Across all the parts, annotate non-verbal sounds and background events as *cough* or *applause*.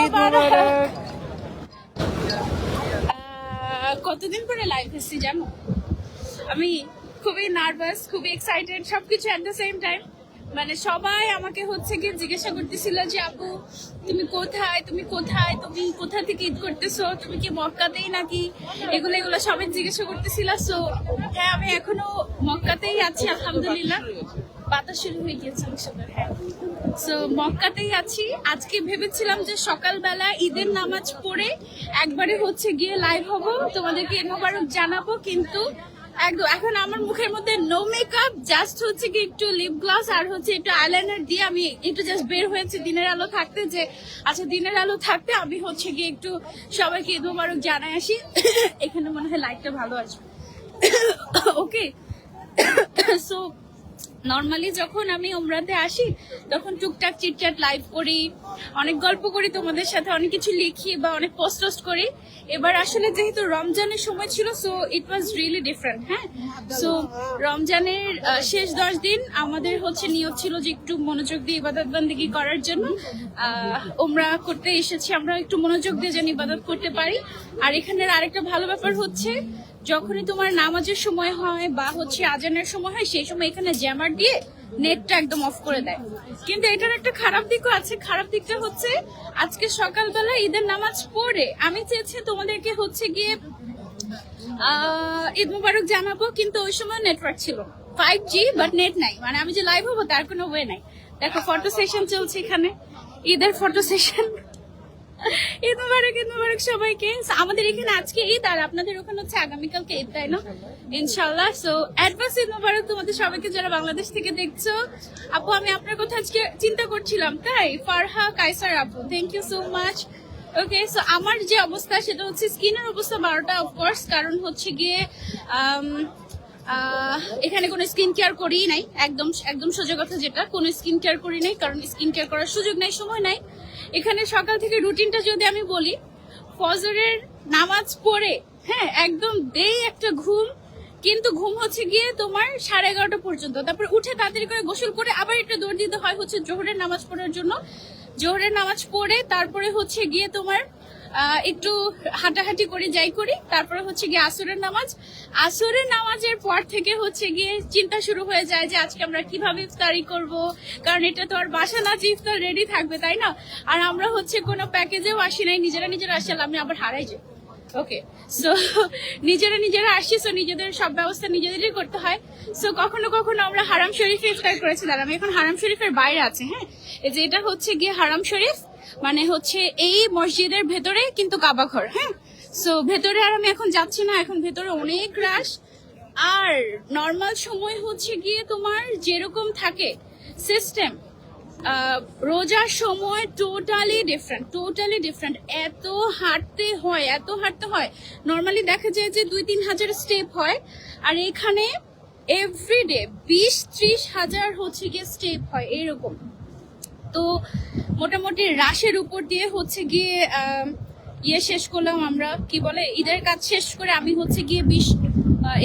ঈদ মোবারক। কতদিন পরে লাইভ এসেছি জানো? আমি খুবই নার্ভাস খুবই এক্সাইটেড সবকিছু এট দ্য সেম টাইম মানে সবাই আমাকে হচ্ছে কি জিজ্ঞাসা করতেছিল যে আপু তুমি কোথায়? তুমি কোথায়? তুমি কোথা থেকে ঈদ করতেছো? তুমি কি মক্কাতেই নাকি? এগুলো এগুলো সবাই জিজ্ঞাসা করতেছিল। সো হ্যাঁ আমি এখনও মক্কাতেই আছি আলহামদুলিল্লাহ। বাতাস শুরু হয়ে গিয়েছে আমার হ্যাঁ। সো মক্কাতেই আছি। আজকে ভেবেছিলাম যে সকালবেলা ঈদের নামাজ পড়ে একবারে হচ্ছে গিয়ে লাইভ হব। তোমাদেরকে মোবারক জানাব, কিন্তু একদম এখন আমার মুখের মধ্যে নো মেকআপ জাস্ট হচ্ছে কি একটু লিপ গ্লস আর হচ্ছে একটু আইলাইনার দিয়ে আমি একটু জাস্ট বের হয়েছে দিনের আলো থাকতে যে আচ্ছা দিনের আলো থাকতে আমি হচ্ছে গিয়ে একটু সবাইকে ঈদ মোবারক জানাই আসি। *coughs* এখানে মনে হয় লাইটটা ভালো আসবে। *coughs* ওকে সো *coughs* নর্মালি যখন আমি ওমরাতে আসি, তখন টুকটাক চিটচাট লাইভ করি, অনেক গল্প করি তোমাদের সাথে, অনেক কিছু লিখি বা অনেক পোস্ট টোস্ট করি। এবার আসলে যেহেতু রমজানের সময় ছিল so it was really different হ্যাঁ? সো রমজানের শেষ দশ দিন আমাদের হচ্ছে নিয়ত ছিল যে একটু মনোযোগ দিয়ে ইবাদত বন্দিগি করার জন্য ওমরা করতে এসেছি। আমরা একটু মনোযোগ দিয়ে যেন ইবাদত করতে পারি। আর এখানের আরেকটা ভালো ব্যাপার হচ্ছে যখনই তোমার নামাজের সময় হয় বা হচ্ছে আজানের সময় হয়, সেই সময় এখানে জ্যামার দিয়ে নেটটা একদম অফ করে দেয়। কিন্তু এটার একটা খারাপ দিকও আছে। খারাপ দিকটা হচ্ছে, আজকে সকালবেলা ঈদের নামাজ পড়ে আমি চেয়েছি তোমাদেরকে হচ্ছে গিয়ে ঈদ মুবারক জানাব, কিন্তু ওই সময় নেটওয়ার্ক ছিল ফাইভ জি বাট নেট নাই। মানে আমি যে লাইভ হব, তার কোনো ওয়ে নাই। দেখো ফটো সেশন চলছে এখানে। ঈদের ফটো সেশন ঈদ মুবারক ঈদ মুবারক সবাইকে। আমাদের এখানে আজকে ঈদ, আর আপনাদের ওখানে হচ্ছে আগামীকালকে ঈদ, তাই না? ইনশাল্লাহ সো অ্যাডভান্স ঈদ মুবারক তোমাদের সবাইকে যারা বাংলাদেশ থেকে দেখছ। আপু, আমি আপনার কথা আজকে চিন্তা করছিলাম, তাই? ফারহা কাইসার আপু thank you so much okay so আমার যে অবস্থা, সেটা হচ্ছে স্কিনের অবস্থা বারোটা অফকোর্স কারণ হচ্ছে গিয়ে এখানে কোনো স্কিন কেয়ার করি নাই। একদম একদম সোজা কথা যেটা, কোনো স্কিন কেয়ার করি নাই, কারণ স্কিন কেয়ার করার সুযোগ নাই, সময় নাই। এখানে সকাল থেকে রুটিনটা যদি আমি বলি, ফজরের নামাজ পড়ে হ্যাঁ একদম দেই একটা ঘুম, কিন্তু ঘুম হচ্ছে গিয়ে তোমার সাড়ে এগারোটা পর্যন্ত। তারপর উঠে তাড়াতাড়ি করে গোসল করে আবার একটু দৌড় দিতে হয় হচ্ছে জোহরের নামাজ পড়ার জন্য। জোহরের নামাজ পড়ে তারপরে হচ্ছে গিয়ে তোমার একটু হাঁটাহাঁটি করে, যাই করি। তারপরে হচ্ছে গিয়ে আসরের নামাজ। আসরের নামাজের পর থেকে হচ্ছে গিয়ে চিন্তা শুরু হয়ে যায় যে আজকে আমরা কীভাবে ইফতারি করব, কারণ এটা তো আর বাসা না যে ইফতার রেডি থাকবে, তাই না? আর আমরা হচ্ছে কোনো প্যাকেজেও আসি নাই, নিজেরা নিজেরা আসলে আমি আবার হারাই যাই। ওকে সো *laughs* নিজেরা নিজেরা আসি সো নিজেদের সব ব্যবস্থা নিজেদেরই করতে হয়। সো কখনো কখনো আমরা হারাম শরীফে ইফতার করেছি দাঁড়া আমি এখন হারাম শরীফের বাইরে আছি হ্যাঁ? এই যে এটা হচ্ছে গিয়ে হারাম শরীফ মানে হচ্ছে এই মসজিদের ভেতরে কিন্তু কাবা ঘর হ্যাঁ? সো ভেতরে আর আমি এখন যাচ্ছি না, এখন ভেতরে অনেক রাশ আর নর্মাল সময় হচ্ছে গিয়ে তোমার যেরকম থাকে সিস্টেম রোজার সময় টোটালি ডিফারেন্ট টোটালি ডিফারেন্ট এত হাঁটতে হয়, এত হাঁটতে হয়। নর্মালি দেখা যায় যে দুই তিন হাজার স্টেপ হয়। আর এখানে এভরিডে বিশ ত্রিশ হাজার হচ্ছে গিয়ে স্টেপ হয়, এরকম। তো মোটামুটি রাশের উপর দিয়ে হচ্ছে গিয়ে ইয়ে শেষ করলাম আমরা। কি বলে? ঈদের কাজ শেষ করে আমি হচ্ছে গিয়ে বিশ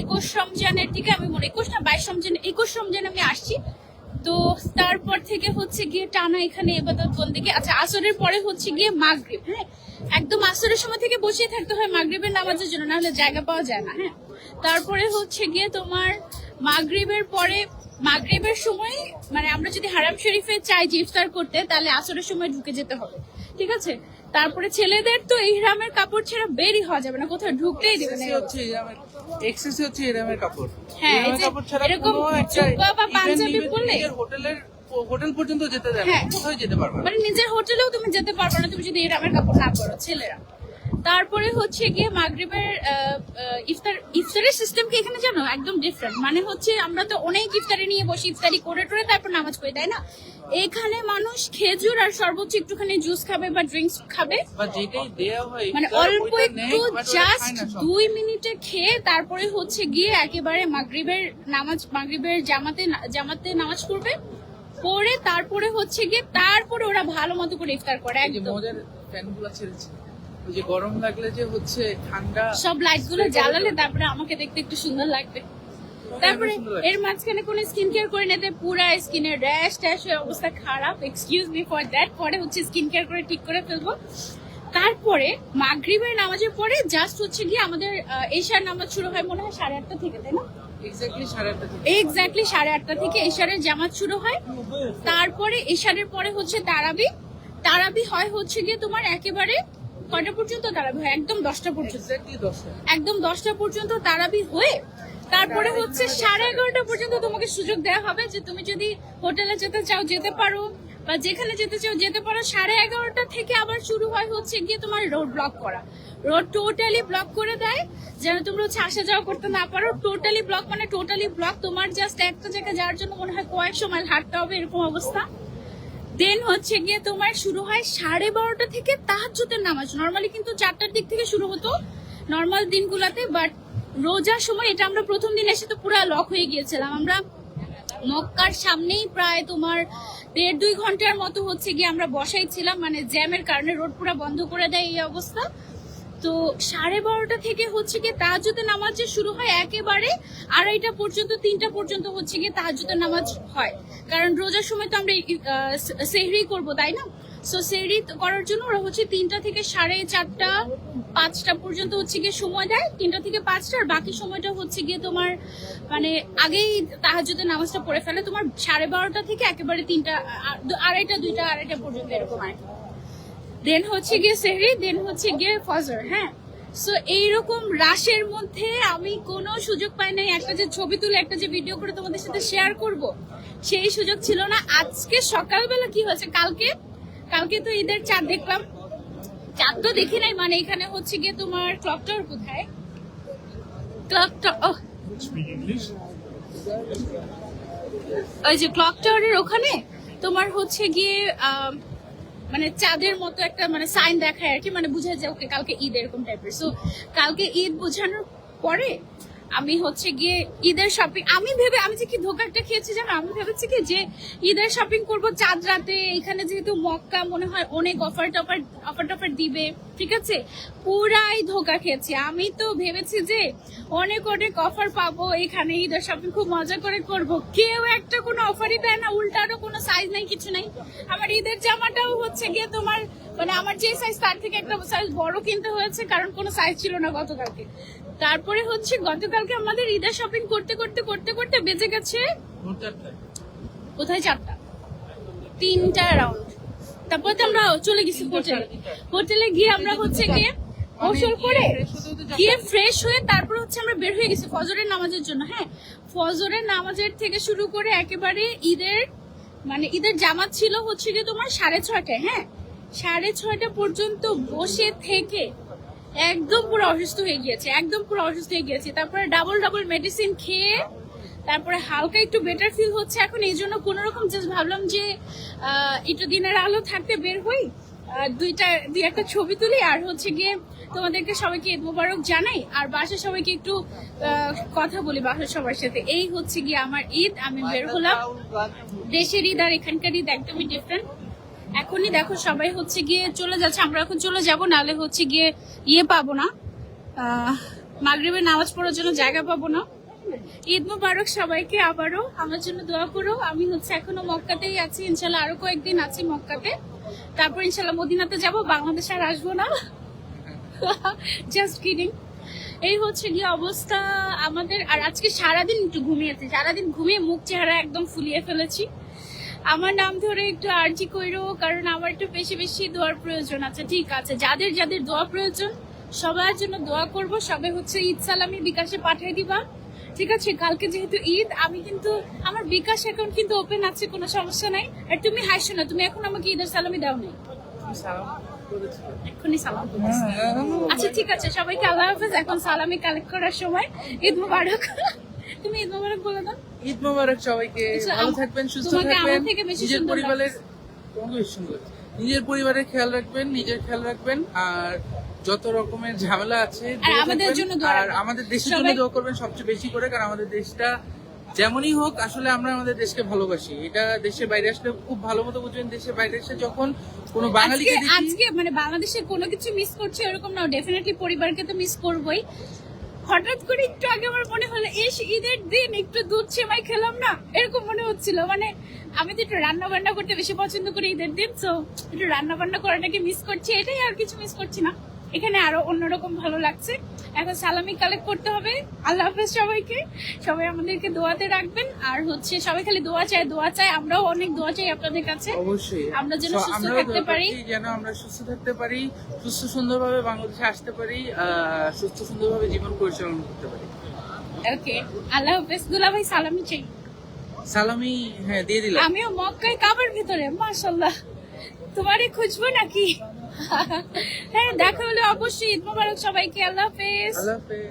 একুশ রমজানের দিকে আমি মনে একুশ না, বাইশ রমজান একুশ রমজান আমি আসছি। তো তারপর থেকে হচ্ছে গিয়ে টানা এখানে এবাদত বন্দিকে আচ্ছা আসরের পরে হচ্ছে গিয়ে মাগরিব হ্যাঁ? একদম আসরের সময় থেকে বসিয়ে থাকতে হয় মাগরিবের নামাজের জন্য না হলে জায়গা পাওয়া যায় না হ্যাঁ? তারপরে হচ্ছে গিয়ে তোমার মাগরিবের পরে, মাগরিবের সময় মানে আমরা যদি হারাম শরীফে চাই যে ইফতার করতে, তাহলে আসরের সময় ঢুকে যেতে হবে, ঠিক আছে? তারপরে ছেলেদের তো ইহরামের কাপড় ছাড়া বেরই হওয়া যাবে না কোথাও ঢুকতেই দেবে না হচ্ছে ইরামের এক্সেস হচ্ছে ইরামের কাপড়। হ্যাঁ, এই ইরামের যে কাপড় ছাড়া এরকম জুব্বা বা পাঞ্জাবি পরলে- হোটেলের হোটেল পর্যন্ত যেতে দেবে। কোথাও যেতে পারবে মানে নিজের হোটেলেও তুমি যেতে পারবে না তুমি যদি ইহরামের কাপড় না পরো ছেলেরা। তারপরে হচ্ছে গিয়ে মাগরিবের ইফতার ইফতারের সিস্টেম কি এখানে জানো? একদম ডিফারেন্ট মানে হচ্ছে আমরা তো অনেক ইফতারি নিয়ে বসি ইফতারি করে টোরে তারপর নামাজ পড়ি তাই না? এখানে মানুষ খেজুর আর সর্বোচ্চ একটুখানি জুস খাবে বা ড্রিঙ্কস খাবে। মানে অল্প একটু জাস্ট। দুই মিনিটে খেয়ে তারপরে হচ্ছে গিয়ে একেবারে মাগরিবের নামাজ মাগরিবের জামাতে জামাতে নামাজ পড়বে। পড়ে তারপরে হচ্ছে গিয়ে তারপরে ওরা ভালো মতো করে ইফতার করে একদম। মজার ছেড়েছে। ওই যে গরম লাগলে যে হচ্ছে ঠান্ডা সব লাইটগুলো জ্বালালে তারপরে আমাকে দেখতে একটু সুন্দর লাগবে। তারপরে এর মাঝখানে কোনো স্কিন কেয়ার করে নিতে পুরা স্কিনের র্যাশ ট্যাশ অবস্থা খারাপ। এক্সকিউজ মি ফর দ্যাট পরে হচ্ছে স্কিন কেয়ার করে ঠিক করে ফেলব। তারপরে মাগরিবের নামাজের পরে জাস্ট হচ্ছে গিয়ে আমাদের এশার নামাজ শুরু হয় মনে হয় সাড়ে আটটা থেকে তাই না? এক্স্যাক্টলি সাড়ে আটটা থেকে। এশারের জামাত শুরু হয়। তারপরে এশারের পরে হচ্ছে তারাবি। তারাবি হয় হচ্ছে গিয়ে তোমার একেবারে কয়টা পর্যন্ত তারাবি হয়? একদম দশটা পর্যন্ত। একদম দশটা পর্যন্ত তারাবি হয়ে তারপরে হচ্ছে সাড়ে এগারোটা পর্যন্ত তোমাকে সুযোগ দেওয়া হবে যে তুমি যদি হোটেলে যেতে চাও, যেতে পারো। বা যেখানে যেতে চাও, যেতে পারো। সাড়ে এগারোটা থেকে আবার শুরু হয় হচ্ছে গিয়ে তোমার রোড ব্লক করা। রোড টোটালি ব্লক করে দেয়। যেন তোমরা হচ্ছে আসা যাওয়া করতে না পারো। টোটালি ব্লক মানে টোটালি ব্লক। তোমার জাস্ট একটা জায়গায় যাওয়ার জন্য মনে হয় কয়েকশো মাইল হাঁটতে হবে এরকম অবস্থা। দেন হচ্ছে গিয়ে তোমার শুরু হয় সাড়ে বারোটা থেকে তাহাজ্জুদের নামাজ। নর্মালি কিন্তু চারটার দিক থেকে শুরু হতো। নর্মাল দিনগুলোতে বাট রোজার সময় এটা আমরা প্রথম দিন এসে তো পুরো লক হয়ে গিয়েছিলাম। আমরা মক্কার সামনেই প্রায় তোমার দেড় দুই ঘণ্টার মতো হচ্ছে গিয়ে আমরা বসাই ছিলাম মানে জ্যামের কারণে রোড পুরো বন্ধ করে দেয় এই অবস্থা। তো সাড়ে বারোটা থেকে হচ্ছে গিয়ে তাহাজুদের নামাজ শুরু হয়, একেবারে আড়াইটা পর্যন্ত, তিনটা পর্যন্ত হচ্ছে গিয়ে তাহাজুদের নামাজ হয়। কারণ রোজার সময় তো আমরা সেহরি করব, তাই না? সো সেহরি করার জন্য ওরা হচ্ছে তিনটা থেকে সাড়ে চারটা, পাঁচটা পর্যন্ত হচ্ছে গিয়ে সময় দেয়। তিনটা থেকে পাঁচটা আর বাকি সময়টা হচ্ছে গিয়ে তোমার মানে আগেই তাহাজুদের নামাজটা পড়ে ফেলে। তোমার সাড়ে বারোটা থেকে একেবারে তিনটা আড়াইটা, দুইটা, আড়াইটা পর্যন্ত এরকম আর দেন হচ্ছে গিয়ে সেহরি দেন হচ্ছে গিয়ে ফজর হ্যাঁ? সো এইরকম রাশের মধ্যে আমি কোনো সুযোগ পাই নাই। একটা যে ছবি তুলে, একটা যে ভিডিও করে তোমাদের সাথে শেয়ার করব, সেই সুযোগ ছিল না। আজকে সকালবেলা কি হয়েছে? কালকে কালকে তো ঈদের চাঁদ দেখলাম। চাঁদ তো দেখি নাই মানে এখানে হচ্ছে গিয়ে তোমার ক্লক টাওয়ার কোথায়? ক্লক টাওয়ার ওই যে ক্লক টাওয়ারের ওখানে তোমার হচ্ছে গিয়ে মানে চাঁদের মতো একটা মানে সাইন দেখায় আর কি মানে বুঝা যায় ওকে কালকে ঈদ এরকম টাইপের সো কালকে ঈদ বোঝানোর পরে আমি হচ্ছে গিয়ে ঈদের শপিং আমি ভেবে আমি যে কি ধোকাটা খেয়েছি জানো? আমি ভেবেছি কি যে ঈদের শপিং করব চাঁদ রাতে, এখানে যেহেতু মক্কা, মনে হয় অনেক অফার টফার অফার টফার দিবে, ঠিক আছে? পুরাই ধোকা খেয়েছি। আমি তো ভেবেছি যে অনেক অনেক অফার পাবো, এখানে ঈদের শপিং খুব মজা করে করব। কেউ একটা কোনো অফারই দেয় না উল্টারও কোনো সাইজ নাই, কিছু নাই। আমার ঈদের জামাটাও হচ্ছে গিয়ে তোমার মানে আমার যে সাইজ তার থেকে একটা সাইজ বড় কিনতে হয়েছে, কারণ কোনো সাইজ ছিল না গতকালকে। তারপরে হচ্ছে গতকালকে আমাদের ঈদের শপিং করতে করতে করতে করতে বেজে গেছে কোথায় চারটা? তিনটা রাউন্ড তারপরে তো আমরা চলে গেছি হোটেলে হোটেলে গিয়ে আমরা হচ্ছে গিয়ে গোসল করে গিয়ে ফ্রেশ হয়ে তারপর হচ্ছে আমরা বের হয়ে গেছি ফজরের নামাজের জন্য। হ্যাঁ ফজরের নামাজের থেকে শুরু করে একেবারে ঈদের মানে ঈদের জামাত ছিল হচ্ছে গিয়ে তোমার সাড়ে ছয়টায়। হ্যাঁ সাড়ে ছয়টা পর্যন্ত বসে থেকে একদম পুরো অসুস্থ হয়ে গিয়েছে, একদম পুরো অসুস্থ হয়ে গিয়েছে। তারপরে ডাবল ডাবল মেডিসিন খেয়ে, তারপরে হালকা একটু বেটার ফিল হচ্ছে। এখন এই জন্য কোন রকম জাস্ট ভাবলাম যে একটু দিনের আলো থাকতে বের হই দুইটা, দুই একটা ছবি তুলি, আর হচ্ছে গিয়ে তোমাদেরকে সবাইকে ঈদ মোবারক জানাই, আর বাসার সবাইকে একটু কথা বলি বাসার সবার সাথে। এই হচ্ছে গিয়ে আমার ঈদ, আমি বের হলাম। দেশের ঈদ আর এখানকার ঈদ একদমই ডিফারেন্ট এখনই দেখো সবাই হচ্ছে গিয়ে চলে যাচ্ছে, আমরা এখন চলে যাব নালে হচ্ছে গিয়ে ইয়ে পাবো না। মাগরিবের নামাজ পড়ার জন্য জায়গা পাবো না। ঈদ মুবারক সবাইকে আবারও, আমার জন্য দোয়া করো। আমি হচ্ছে এখনও মক্কাতেই আছি, ইনশাল্লাহ আরও কয়েকদিন আছি মক্কাতে। তারপর ইনশাল্লাহ মদিনাতে যাব, বাংলাদেশ আর আসব না। *laughs* জাস্ট কিডিং এই হচ্ছে গিয়ে অবস্থা আমাদের। আর আজকে সারাদিন একটু ঘুমিয়েছি, সারাদিন ঘুমিয়ে মুখ চেহারা একদম ফুলিয়ে ফেলেছি। আমার নাম ধরে একটু আর্জি কইরো কারণ আমার একটু বেশি বেশি দোয়ার প্রয়োজন। আছে ঠিক আছে। যাদের যাদের দোয়া প্রয়োজন সবার জন্য দোয়া করব। সবাই হচ্ছে ঈদ সালামি বিকাশে পাঠিয়ে দিবা। ঠিক আছে? কালকে যেহেতু ঈদ আমি কিন্তু আমার বিকাশ অ্যাকাউন্ট কিন্তু ওপেন আছে কোনো সমস্যা নাই। আর তুমি হাসছো না তুমি এখন আমাকে ঈদের সালামি দাও নাই। এক্ষুনি সালাম আচ্ছা ঠিক আছে সবাইকে আল্লাহ হাফেজ। এখন সালামি কালেক্ট করার সময়। ঈদ মুবারক। তুমি ঈদ মুবারক বলে দাও। ঈদ মোবারক সবাইকে আচ্ছা, ভালো থাকবেন সুস্থ থাকবেন। নিজের পরিবারের তোমাকে বেশি সুন্দর নিজের পরিবারের খেয়াল রাখবেন নিজের খেয়াল রাখবেন আর যত রকমের ঝামেলা আছে আর আমাদের দেশের জন্য দোয়া করবেন সবচেয়ে বেশি করে কারণ আমাদের দেশটা যেমনই হোক আসলে আমরা আমাদের দেশকে ভালোবাসি। এটা দেশের বাইরে আসলে খুব ভালো মতো বুঝবেন দেশের বাইরে এসে যখন কোনো বাঙালিকে আজকে মানে বাংলাদেশে কোনো কিছু মিস করছে এরকম না ডেফিনেটলি পরিবারকে তো মিস করবই। হঠাৎ করে একটু আগে আমার মনে হলো এস ঈদের দিন একটু দুধ সেমাই খেলাম না? এরকম মনে হচ্ছিল। মানে আমি তো একটু রান্না বান্না করতে বেশি পছন্দ করি ঈদের দিন তো একটু রান্না বান্না করাটাকে মিস করছি। এটাই আর কিছু মিস করছি না। এখানে আরও অন্যরকম ভালো লাগছে। এখন সালামি কালেক্ট করতে হবে। আল্লাহ হাফেজ সবাইকে। সবাই আমাদেরকে দোয়াতে রাখবেন। আর হচ্ছে সবাই খালি দোয়া চায় দোয়া চায়। আমরাও অনেক দোয়া চাই আপনাদের কাছে। অবশ্যই। আমরা যেন সুস্থ থাকতে পারি। যেন আমরা সুস্থ থাকতে পারি সুস্থ সুন্দরভাবে বাংলাদেশে আসতে পারি সুস্থ সুন্দরভাবে জীবন পরিচালনা করতে পারি। ওকে আল্লাহ হাফেজ। দুলা ভাই সালামি চাই। সালামি হ্যাঁ দিয়ে দিলাম। আমিও মক্কায় কাবার ভিতরে মাশাল্লাহ তোমারে খুঁজবো নাকি? হ্যাঁ দেখা হলে অবশ্যই ঈদ মোবারক সবাইকে আল্লাহ হাফেজ। আল্লাহ হাফেজ।